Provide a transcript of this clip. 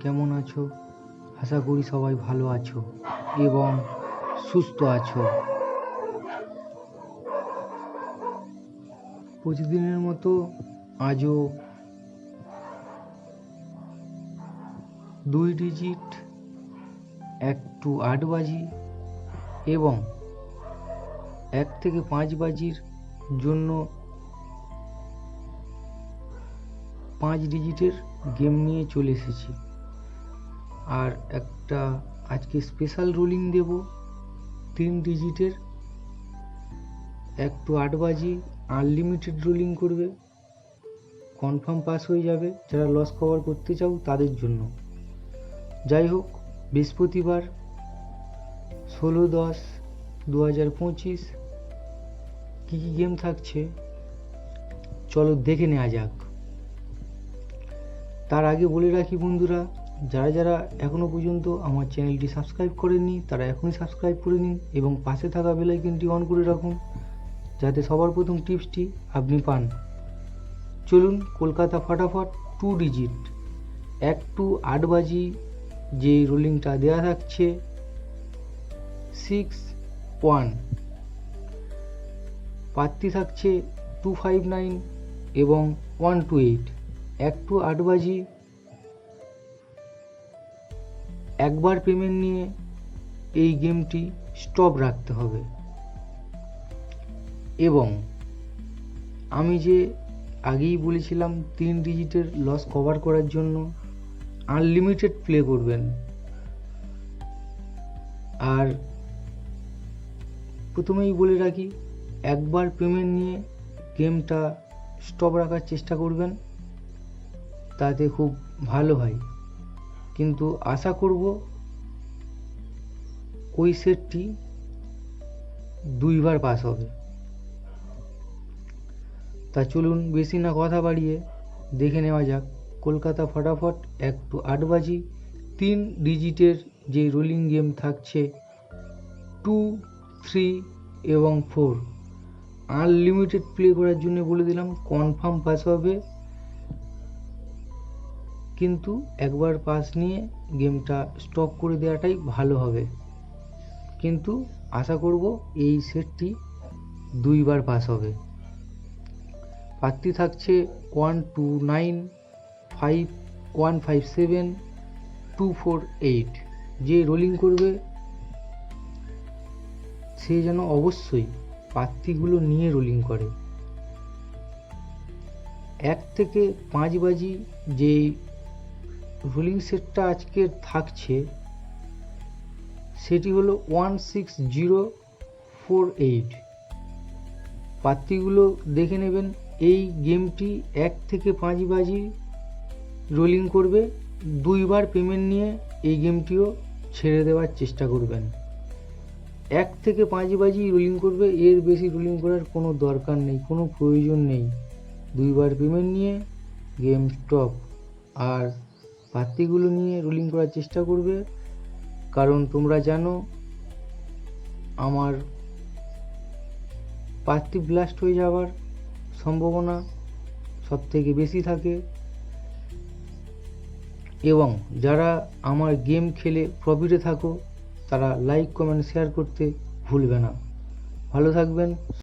কেমন আছো? আশা করি সবাই ভালো আছো এবং সুস্থ আছো। প্রতিদিনের মতো আজও দুই ডিজিট এক টু আট বাজি এবং এক থেকে পাঁচ বাজির জন্য পাঁচ ডিজিটের গেম নিয়ে চলে এসেছি। আর একটা আজকে স্পেশাল রোলিং দেব। তিন ডিজিটের। এক টু আট বাজি আনলিমিটেড রোলিং করবে। কনফার্ম পাস হয়ে যাবে। যারা লস কভার করতে চাও, তাদের জন্য। যাই হোক, বৃহস্পতিবার, ষোলো দশ দু হাজার পঁচিশ, কী কী গেম থাকছে? চলো দেখে নেওয়া যাক। তার আগে বলে রাখি বন্ধুরা, যারা যারা এখনও পর্যন্ত আমার চ্যানেলটি সাবস্ক্রাইব করেননি, তারা এখনই সাবস্ক্রাইব করে নিন এবং পাশে থাকা বেলাইকনটি অন করে রাখুন, যাতে সবার প্রথম টিপসটি আপনি পান। চলুন কলকাতা ফাটাফট টু ডিজিট এক টু আট বাজি যে রোলিংটা দেওয়া থাকছে সিক্স ওয়ান প্রার্থী থাকছে টু ফাইভ নাইন এবং ওয়ান টু এইট এক টু আট বাজি একবার পেমেন্ট নিয়ে এই গেমটি স্টপ রাখতে হবে। এবং আমি যে আগেই বলেছিলাম, তিন ডিজিটের লস কভার করার জন্য আনলিমিটেড প্লে করবেন। আর প্রথমেই বলে রাখি, একবার পেমেন্ট নিয়ে গেমটা স্টপ রাখার চেষ্টা করবেন। তাতে খুব ভালো হয়। কিন্তু আশা করব ওই সেটটি দুইবার পাস হবে। তা চলুন বেশি না কথা বাড়িয়ে দেখে নেওয়া যাক। কলকাতা ফটাফট এক টু আট বাজি, তিন ডিজিটের যে রোলিং গেম থাকছে, টু, থ্রি এবং ফোর। আনলিমিটেড প্লে করার জন্য বলে দিলাম, কনফার্ম পাস হবে কিন্তু একবার পাস নিয়ে গেমটা স্টপ করে দেওয়াটাই ভালো হবে। কিন্তু আশা করব এই সেটটি দুইবার পাস হবে। প্রার্থী থাকছে one two nine five one five seven two four eight যে রোলিং করবে, সে যেন অবশ্যই প্রার্থীগুলো নিয়ে রোলিং করে। এক থেকে পাঁচ বাজি যে রোলিং সেটটা আজকে থাকছে, সেটি হলো one six zero four eight প্রার্থীগুলো দেখে নেবেন, এই গেমটি এক থেকে পাঁচ বাজি রোলিং করবে, দুইবার পেমেন্ট নিয়ে এই গেমটিও ছেড়ে দেওয়ার চেষ্টা করবেন। এক থেকে পাঁচ বাজি রোলিং করবে, এর বেশি রোলিং করার কোনো দরকার নেই, কোনো প্রয়োজন নেই। দুইবার পেমেন্ট নিয়ে গেম স্টপ আর প্রার্থীগুলো নিয়ে রুলিং করার চেষ্টা করবে। কারণ তোমরা জানো, আমার প্রার্থী ব্লাস্ট হয়ে যাওয়ার সম্ভাবনা সব থেকে বেশি থাকে। এবং যারা আমার গেম খেলে প্রফিটে থাকো, তারা লাইক কমেন্ট শেয়ার করতে ভুলবে না। ভালো থাকবেন।